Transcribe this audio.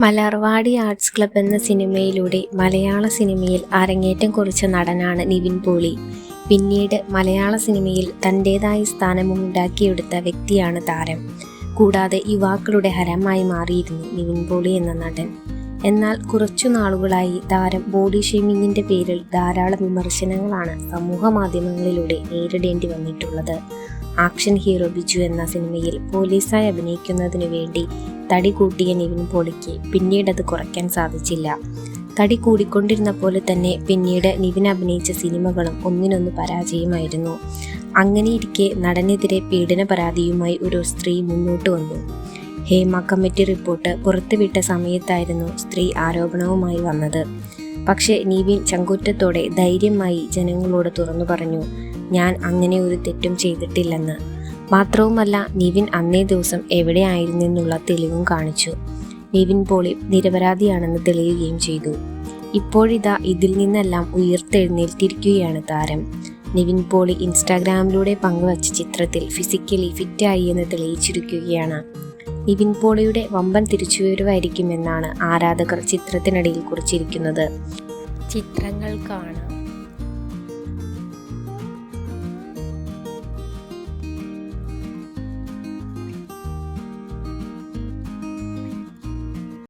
Malarvadi arts club എന്ന സിനിമയിലൂടെ മലയാള സിനിമയിൽ അരങ്ങേറ്റം കുറിച്ച നടനാണ് നിവിൻ പോളി. പിന്നീട് മലയാള സിനിമയിൽ തന്റെതായ സ്ഥാനവും ഉണ്ടാക്കിയെടുത്ത വ്യക്തിയാണ് താരം. കൂടാതെ യുവാക്കളുടെ ഹരമായി മാറിയിരുന്നു നിവിൻ പോളി എന്ന നടൻ. എന്നാൽ കുറച്ചു നാളുകളായി താരം ബോഡി ഷേമിങ്ങിന്റെ പേരിൽ ധാരാളം വിമർശനങ്ങളാണ് സമൂഹ മാധ്യമങ്ങളിലൂടെ നേരിടേണ്ടി വന്നിട്ടുള്ളത്. ആക്ഷൻ ഹീറോ ബിജു എന്ന സിനിമയിൽ പോലീസായി അഭിനയിക്കുന്നതിനു വേണ്ടി തടി കൂട്ടിയ നിവിൻ പോളിക്ക് പിന്നീട് അത് കുറയ്ക്കാൻ സാധിച്ചില്ല. തടി കൂടിക്കൊണ്ടിരുന്ന പോലെ തന്നെ പിന്നീട് നിവിൻ അഭിനയിച്ച സിനിമകളും ഒന്നിനൊന്ന് പരാജയമായിരുന്നു. അങ്ങനെയിരിക്കെ നടനെതിരെ പീഡന പരാതിയുമായി ഒരു സ്ത്രീ മുന്നോട്ട് വന്നു. ഹേമ കമ്മിറ്റി റിപ്പോർട്ട് പുറത്തുവിട്ട സമയത്തായിരുന്നു സ്ത്രീ ആരോപണവുമായി വന്നത്. പക്ഷേ നീവിൻ ചങ്കുറ്റത്തോടെ ധൈര്യമായി ജനങ്ങളോട് തുറന്നു പറഞ്ഞു ഞാൻ അങ്ങനെ ഒരു തെറ്റും ചെയ്തിട്ടില്ലെന്ന്. മാത്രവുമല്ല നിവിൻ അന്നേ ദിവസം എവിടെയായിരുന്നെന്നുള്ള തെളിവും കാണിച്ചു. നിവിൻ പോളി നിരപരാധിയാണെന്ന് തെളിയുകയും ചെയ്തു. ഇപ്പോഴിതാ ഇതിൽ നിന്നെല്ലാം ഉയർത്തെഴുന്നേൽത്തിരിക്കുകയാണ് താരം. നിവിൻ പോളി ഇൻസ്റ്റാഗ്രാമിലൂടെ പങ്കുവച്ച ചിത്രത്തിൽ ഫിസിക്കലി ഫിറ്റായി എന്ന് തെളിയിച്ചിരിക്കുകയാണ്. നിവിൻ പോളിയുടെ വമ്പൻ തിരിച്ചുവരവായിരിക്കുമെന്നാണ് ആരാധകർ ചിത്രത്തിനിടയിൽ കുറിച്ചിരിക്കുന്നത്. ചിത്രങ്ങൾ കാണാം.